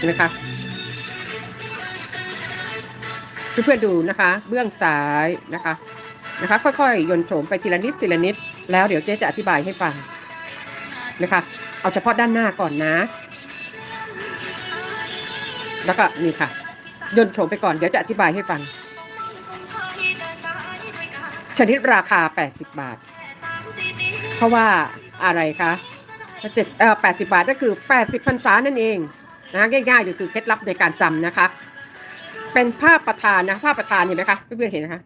เห็นไหมคะเพื่อนๆดูนะคะ เบื้องซ้ายนะคะนะคะ ค่อยๆโยนโฉมไปทีละนิดทีละนิด แล้วเดี๋ยวเจ๊จะอธิบายให้ฟังนะคะ เอาเฉพาะด้านหน้าก่อนนะ แล้วก็นี่ค่ะโยนโฉมไปก่อนเดี๋ยวจะอธิบายให้ฟัง ชนิดราคา 80 บาท เพราะว่าอะไรคะเจ็ดเอ่อแปดสิบาทก็คือ80พรรษานั่นเอง นะง่ายๆก็คือเคล็ดลับในการจำนะคะ เป็นภาพประธานนะภาพประธานเห็นไหมคะเพื่อนๆเห็นนะคะ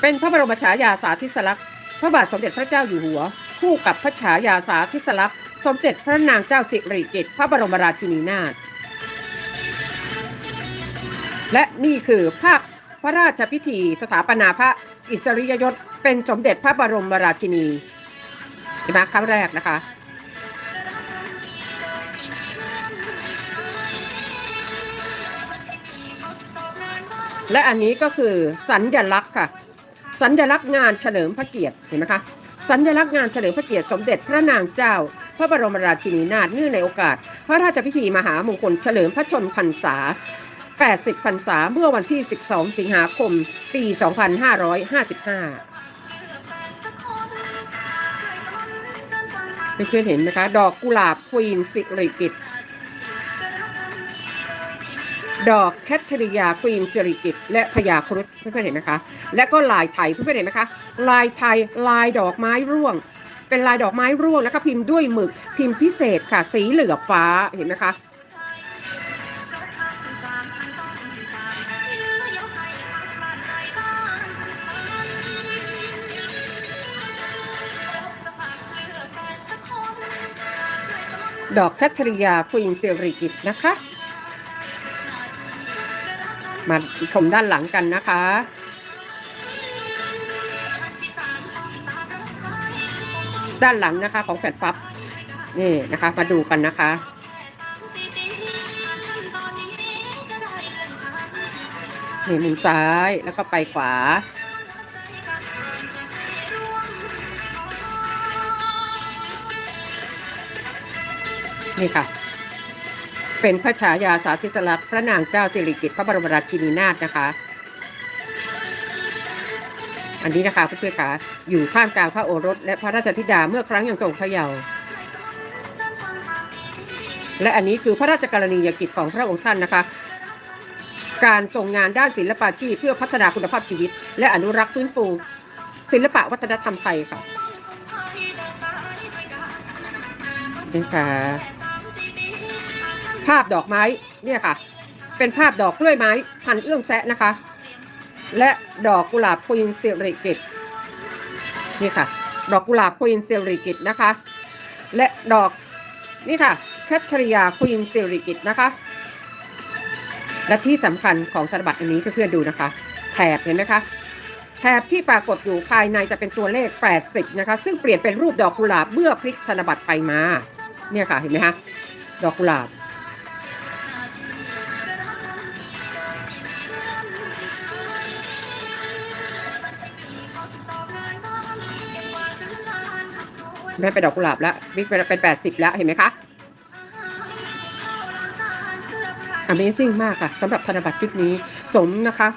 เป็นพระบรมฉายาสาธิสลักษณ์พระบาทสมเด็จพระเจ้าอยู่หัว คู่กับพระฉายาสาธิสลักษณ์สมเด็จพระนางเจ้าสิริกิติ์พระบรมราชินีนาถและนี่คือภาพพระราชพิธีสถาปนาพระอิสริยยศเป็นสมเด็จพระบรมราชินีเห็นไหมครั้งแรกนะคะ และอันนี้ก็คือสัญญลักษณ์ค่ะ สัญลักษณ์งานเฉลิมพระเกียรติเห็นไหมคะสัญลักษณ์งานเฉลิมพระเกียรติสมเด็จพระนางเจ้า พระบรมราชินีนาถเนื่องในโอกาส พระราชพิธีมหามงคลเฉลิมพระชนมพรรษา 80 พรรษาเมื่อวันที่ 12 สิงหาคม ปี 2555 เพื่อนๆเห็นไหมคะ ดอกกุหลาบควีนสิริกิต ดอกแคทเธอรียาควีนสิริกิตและพญาครุฑเพื่อนๆเห็นไหมคะ และก็ลายไทยเพื่อนๆเห็นไหมคะ ลายไทยลายดอกไม้ร่วง เป็นลายดอกไม้ร่วงแล้วก็พิมพ์ด้วยหมึกพิมพ์พิเศษค่ะ สีเหลือบฟ้าเห็นไหมคะดอกแคทเธอรียาควีนสิริกิตนะคะ มาชมด้านหลังกันนะคะด้านหลังนะคะของแฟดฟับนี่นะคะ มาดูกันนะคะ นี่มุมซ้ายแล้วก็ไปขวา นี่ค่ะ เป็นพระฉายาสาธิสลักษณ์พระนางเจ้าสิริกิติ์พระบรมราชินีนาถนะคะ อันนี้นะคะเพื่อนๆค่ะอยู่ท่ามกลางพระโอรส และพระราชธิดาเมื่อครั้งยังทรงพระเยาว์และอันนี้คือพระราชกรณียกิจของพระองค์ท่านนะคะ การทรงงานด้านศิลปาชีพเพื่อพัฒนาคุณภาพชีวิต และอนุรักษ์ฟื้นฟูศิลปะวัฒนธรรมไทยค่ะนี่ค่ะ ภาพดอกไม้เนี่ยค่ะ เป็นภาพดอกกล้วยไม้พันเอื้องแซะนะคะ และดอกกุหลาบควีนเซริกิตนี่ค่ะ ดอกกุหลาบควีนเซริกิตนะคะ และดอกนี่ค่ะแคทเธอรียาควีนเซริกิตนะคะ และที่สำคัญของธนบัตรอันนี้เพื่อนๆดูนะคะ แถบเห็นไหมคะแถบที่ปรากฏอยู่ภายในจะเป็นตัวเลข 80 นะคะ ซึ่งเปลี่ยนเป็นรูปดอกกุหลาบเมื่อพลิกธนบัตรไปมา เนี่ยค่ะ เห็นไหมคะ ดอกกุหลาบ ไม่ไปดอกกุหลาบแล้วบิ๊กเป็นแปดสิบแล้วเห็นไหมคะ Amazing มากค่ะสำหรับธนบัตรชุดนี้สมนะคะ